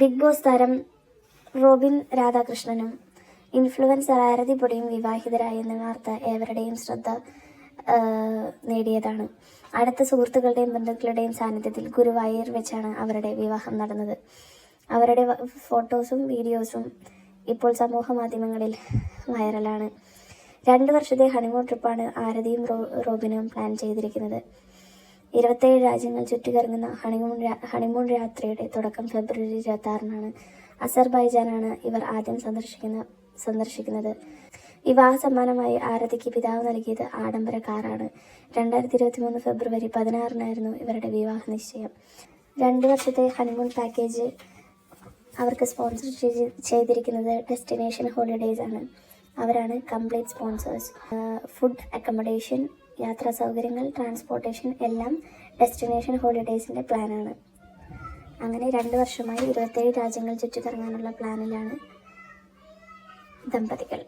Big boss താരം Robin രാധാകൃഷ്ണനും influencer Arathi പൊടിയും എന്ന വാർത്ത ഏവരുടെയും ശ്രദ്ധ നേടിയതാണ്. അടുത്ത സുഹൃത്തുക്കളുടെയും ബന്ധുക്കളുടെയും സാന്നിധ്യത്തിൽ ഗുരുവായൂർ വെച്ചാണ് അവരുടെ വിവാഹം നടന്നത്. അവരുടെ ഫോട്ടോസും വീഡിയോസും ഇപ്പോൾ സമൂഹ മാധ്യമങ്ങളിൽ വൈറലാണ്. രണ്ട് വർഷത്തെ ഹണിമൂൺ ട്രിപ്പാണ് ആരതിയും റോബിനും പ്ലാൻ ചെയ്തിരിക്കുന്നത്. ഇരുപത്തേഴ് രാജ്യങ്ങൾ ചുറ്റിക്കറങ്ങുന്ന ഹണിമൂൺ ഹണിമൂൺ യാത്രയുടെ തുടക്കം ഫെബ്രുവരി ഇരുപത്തി ആറിനാണ് അസർബൈജാനാണ് ഇവർ ആദ്യം സന്ദർശിക്കുന്ന സന്ദർശിക്കുന്നത്. വിവാഹ സമ്മാനമായി ആരതിക്ക് പിതാവ് നൽകിയത് ആഡംബര കാറാണ്. രണ്ടായിരത്തി ഇരുപത്തി മൂന്ന് ഫെബ്രുവരി പതിനാറിനായിരുന്നു ഇവരുടെ വിവാഹ നിശ്ചയം. രണ്ട് വർഷത്തെ ഹണിമൂൺ പാക്കേജ് അവർക്ക് സ്പോൺസർ ചെയ്തിരിക്കുന്നത് ഡെസ്റ്റിനേഷൻ ഹോളിഡേയ്സ് ആണ്. അവരാണ് കംപ്ലീറ്റ് സ്പോൺസേഴ്സ്. ഫുഡ് അക്കോമഡേഷൻ യാത്രാ സൗകര്യങ്ങൾ ട്രാൻസ്പോർട്ടേഷൻ എല്ലാം ഡെസ്റ്റിനേഷൻ ഹോളിഡേയ്സിന്റെ പ്ലാനാണ് അങ്ങനെ രണ്ട് വർഷമായി ഇരുപത്തേഴ് രാജ്യങ്ങൾ ചുറ്റിക്കറങ്ങാനുള്ള പ്ലാനിലാണ് ദമ്പതികൾ.